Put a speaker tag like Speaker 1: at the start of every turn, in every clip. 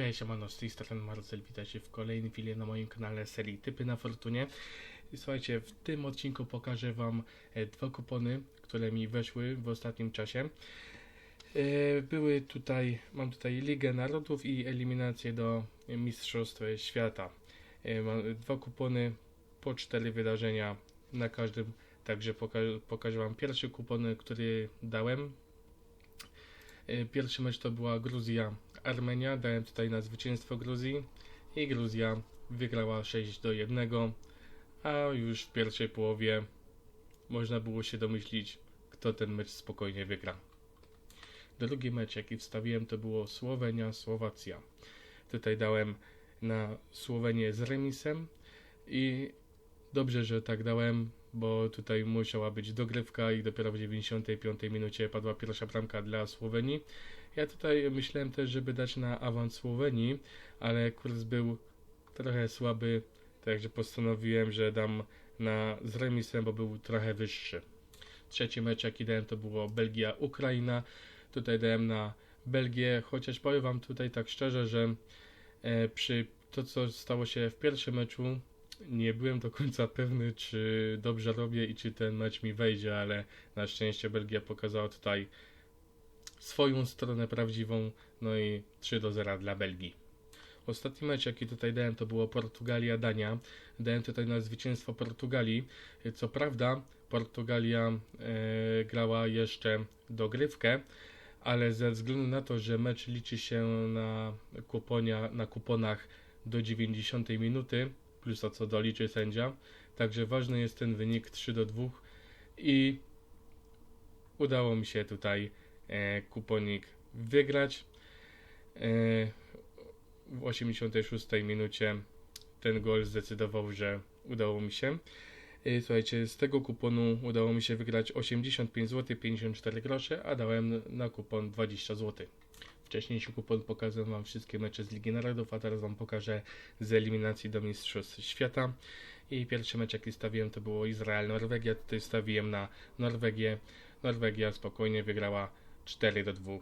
Speaker 1: Cześć, siemano, z tej strony Marcel, witajcie w kolejnym filmie na moim kanale serii Typy na Fortunie. Słuchajcie, w tym odcinku pokażę Wam e, dwa kupony, które mi weszły w ostatnim czasie. E, Były tutaj, mam tutaj Ligę Narodów i eliminację do Mistrzostw Świata. E, Mam dwa kupony po cztery wydarzenia na każdym, także poka- pokażę Wam pierwszy kupon, który dałem. Pierwszy mecz to była Gruzja Armenia, dałem tutaj na zwycięstwo Gruzji i Gruzja wygrała 6 do 1, a już w pierwszej połowie można było się domyślić, kto ten mecz spokojnie wygra. Drugi mecz, jaki wstawiłem, to było Słowenia-Słowacja. Tutaj dałem na Słowenię z remisem i dobrze, że tak dałem, bo tutaj musiała być dogrywka i dopiero w 95 minucie padła pierwsza bramka dla Słowenii. Ja tutaj myślałem też, żeby dać na awans Słowenii, ale kurs był trochę słaby, także postanowiłem, że dam na z remisem, bo był trochę wyższy. Trzeci mecz jaki dałem to było Belgia-Ukraina. Tutaj dałem na Belgię, chociaż powiem wam tutaj tak szczerze, że e, przy to co stało się w pierwszym meczu nie byłem do końca pewny, czy dobrze robię i czy ten mecz mi wejdzie, ale na szczęście Belgia pokazała tutaj swoją stronę prawdziwą, no i 3 do 0 dla Belgii. Ostatni mecz, jaki tutaj dałem, to było Portugalia-Dania. Dałem tutaj na zwycięstwo Portugalii. Co prawda, Portugalia e, grała jeszcze dogrywkę, ale ze względu na to, że mecz liczy się na, kuponia, na kuponach do 90 minuty, plus to co doliczy sędzia, także ważny jest ten wynik 3 do 2 i udało mi się tutaj e, kuponik wygrać. E, w 86 minucie ten gol zdecydował, że udało mi się. E, Słuchajcie, z tego kuponu udało mi się wygrać 85 zł 54 grosze, a dałem na kupon 20 zł. Wcześniejszy kupon pokazałem Wam wszystkie mecze z Ligi Narodów, a teraz Wam pokażę z eliminacji do Mistrzostw Świata. I pierwszy mecz jaki stawiłem to było Izrael-Norwegia, tutaj stawiłem na Norwegię. Norwegia spokojnie wygrała 4 do 2.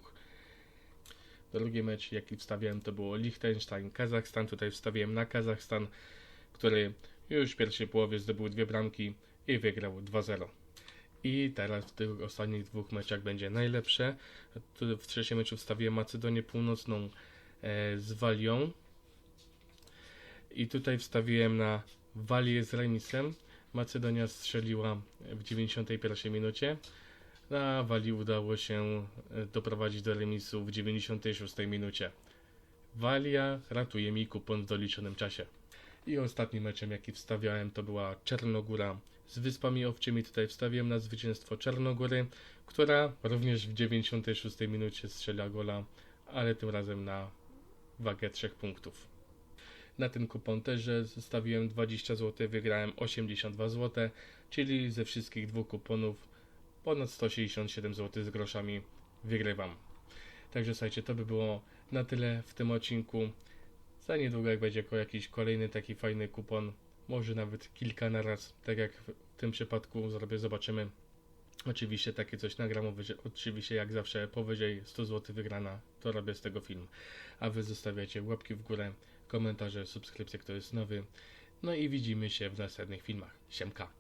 Speaker 1: Drugi mecz jaki wstawiałem to było Liechtenstein-Kazachstan, tutaj wstawiłem na Kazachstan, który już w pierwszej połowie zdobył dwie bramki i wygrał 2-0. I teraz w tych ostatnich dwóch meczach będzie najlepsze. W trzecim meczu wstawiłem Macedonię Północną e, z Walią. I tutaj wstawiłem na Walię z remisem. Macedonia strzeliła w 91 minucie. A Walii udało się e, doprowadzić do remisu w 96 minucie. Walia ratuje mi kupon w doliczonym czasie. I ostatnim meczem, jaki wstawiałem, to była Czernogóra z Wyspami Owczymi. Tutaj wstawiłem na zwycięstwo Czarnogóry, która również w 96 minucie strzela gola, ale tym razem na wagę 3 punktów. Na ten kupon też zostawiłem 20 zł, wygrałem 82 zł, czyli ze wszystkich dwóch kuponów ponad 167 zł z groszami wygrywam. Także słuchajcie, to by było na tyle w tym odcinku. Za niedługo jak będzie jakiś kolejny taki fajny kupon, może nawet kilka na raz, tak jak w tym przypadku zrobię, zobaczymy. Oczywiście takie coś nagram, oczywiście jak zawsze powyżej 100 zł wygrana, to robię z tego film. A wy zostawiacie łapki w górę, komentarze, subskrypcje, kto jest nowy. No i widzimy się w następnych filmach. Siemka!